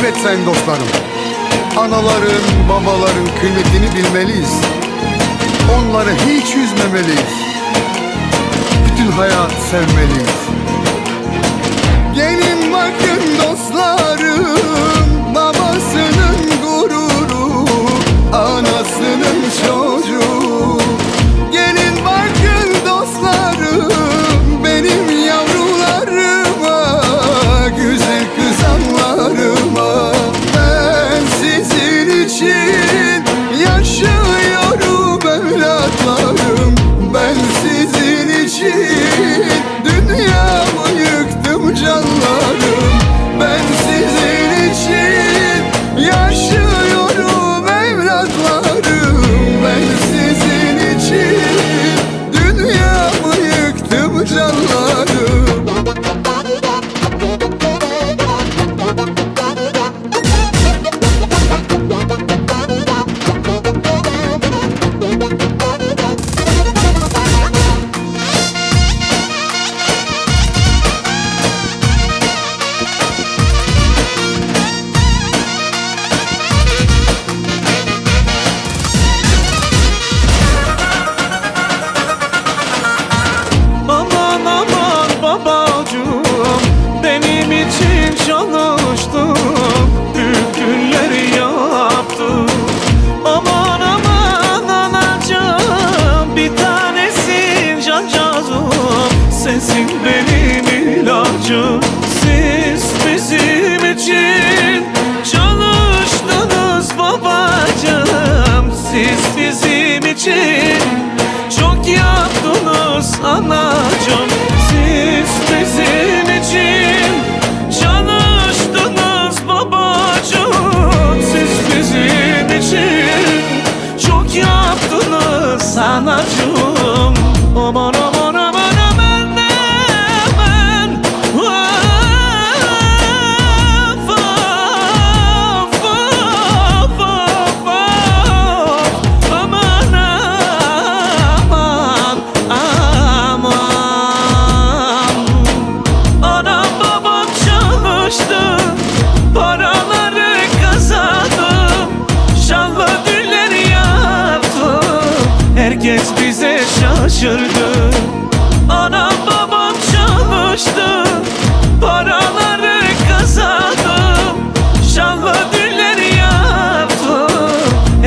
Evet sayın dostlarım. Anaların, babaların kıymetini bilmeliyiz. Onları hiç üzmemeliyiz. Bütün hayat sevmeliyiz. Gelin bakın dostlarım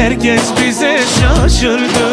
Herkes bize şaşırdı.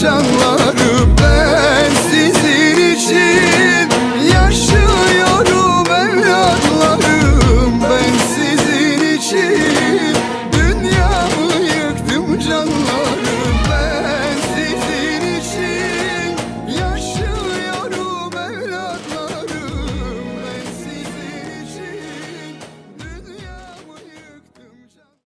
canlar.